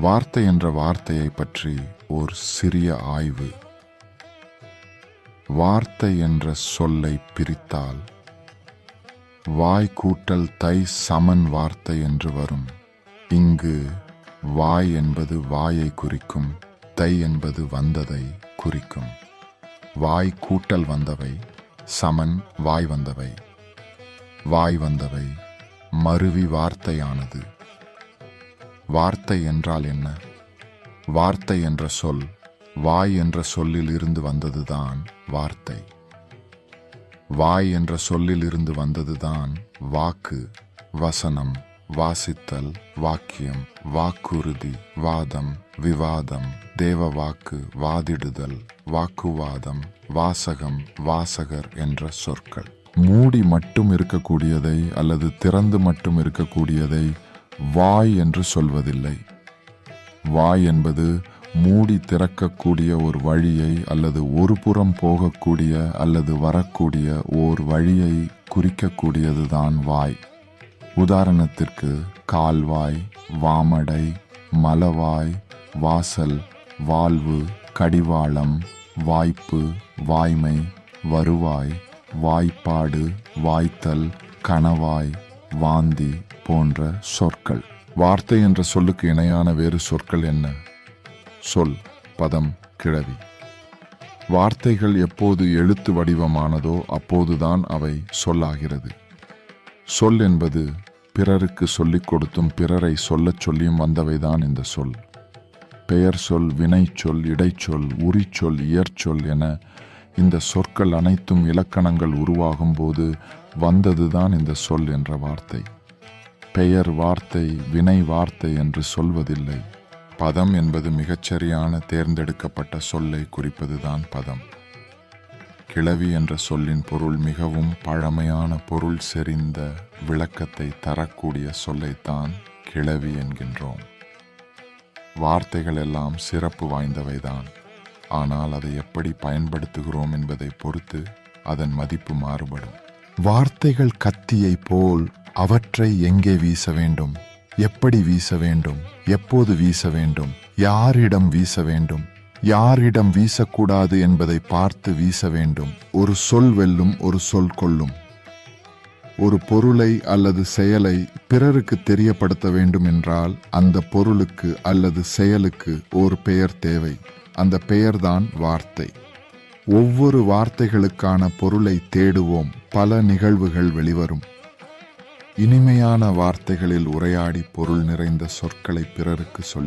வார்த்தை என்ற வார்த்தையை பற்றி ஒரு சிறிய ஆய்வு. வார்த்தை என்ற சொல்லை பிரித்தால் வாய் கூட்டல் தை சமன் வார்த்தை என்று வரும். இங்கு வாய் என்பது வாயை குறிக்கும் தை என்பது வந்ததை குறிக்கும். வாய் கூட்டல் வந்தவை சமன் வாய் வந்தவை. வாய் வந்தவை மருவி வார்த்தையானது. வார்த்தை என்றால் என்ன? வார்த்தை என்ற சொல் வாய் என்ற சொல்லில் இருந்து வந்ததுதான் வார்த்தை. வாய் என்ற சொல்லில் இருந்து வந்ததுதான் வாக்கு வசனம் வாசித்தல் வாக்கியம் வாக்குறுதி வாதம் விவாதம் தேவ வாக்கு வாதிடுதல் வாக்குவாதம் வாசகம் வாசகர் என்ற சொற்கள். மூடி மட்டும் இருக்கக்கூடியதை அல்லது திறந்து மட்டும் இருக்கக்கூடியதை வாய் என்று சொல்வதில்லை. வாய் என்பது மூடி திறக்கக்கூடிய ஒரு வழியை அல்லது ஒரு புறம் போகக்கூடிய அல்லது வரக்கூடிய ஓர் வழியை குறிக்கக்கூடியதுதான் வாய். உதாரணத்திற்கு கால்வாய் வாமடை மலவாய் வாசல் வாழ்வு கடிவாளம் வாய்ப்பு வாய்மை வருவாய் வாய்ப்பாடு வாய்த்தல் கணவாய் வாந்தி போன்ற சொற்கள். வார்த்தை என்ற சொல்லுக்கு இணையான வேறு சொற்கள் என்ன? சொல் பதம் கிழவி. வார்த்தைகள் எப்போது எழுத்து வடிவமானதோ அப்போதுதான் அவை சொல்லாகிறது. சொல் என்பது பிறருக்கு சொல்லிக் கொடுத்தும் பிறரை சொல்லச் சொல்லியும் வந்தவைதான் இந்த சொல். பெயர் சொல் வினைச்சொல் இடைச்சொல் உரிச்சொல் இயற்சொல் என இந்த சொற்கள் அனைத்தும் இலக்கணங்கள் உருவாகும் போது வந்ததுதான் இந்த சொல் என்ற வார்த்தை. பெயர் வார்த்தை வினை வார்த்தை என்று சொல்வதில்லை. பதம் என்பது மிகச்சரியான தேர்ந்தெடுக்கப்பட்ட சொல்லை குறிப்பதுதான் பதம். கிளவி என்ற சொல்லின் பொருள் மிகவும் பழமையான பொருள் செறிந்த விளக்கத்தை தரக்கூடிய சொல்லைத்தான் கிளவி என்கின்றோம். வார்த்தைகள் எல்லாம் சிறப்பு வாய்ந்தவைதான். ஆனால் அதை எப்படி பயன்படுத்துகிறோம் என்பதை பொறுத்து அதன் மதிப்பு மாறுபடும். வார்த்தைகள் கத்தியை போல் அவற்றை எங்கே வீச வேண்டும்? எப்படி வீச வேண்டும்? எப்போது வீச வேண்டும்? யாரிடம் வீச வேண்டும்? யாரிடம் வீசக்கூடாது என்பதை பார்த்து வீச வேண்டும். ஒரு சொல் வெல்லும் ஒரு சொல் கொள்ளும். ஒரு பொருளை அல்லது செயலை பிறருக்கு தெரியப்படுத்த வேண்டும் என்றால் அந்த பொருளுக்கு அல்லது செயலுக்கு ஒரு பெயர் தேவை. அந்த பெயர்தான் வார்த்தை. ஒவ்வொரு வார்த்தைகளுக்கான பொருளை தேடுவோம். பல நிகழ்வுகள் வெளிவரும். இனிமையான வார்த்தைகளில் உரையாடி பொருள் நிறைந்த சொற்களை பிறருக்கு சொல்லி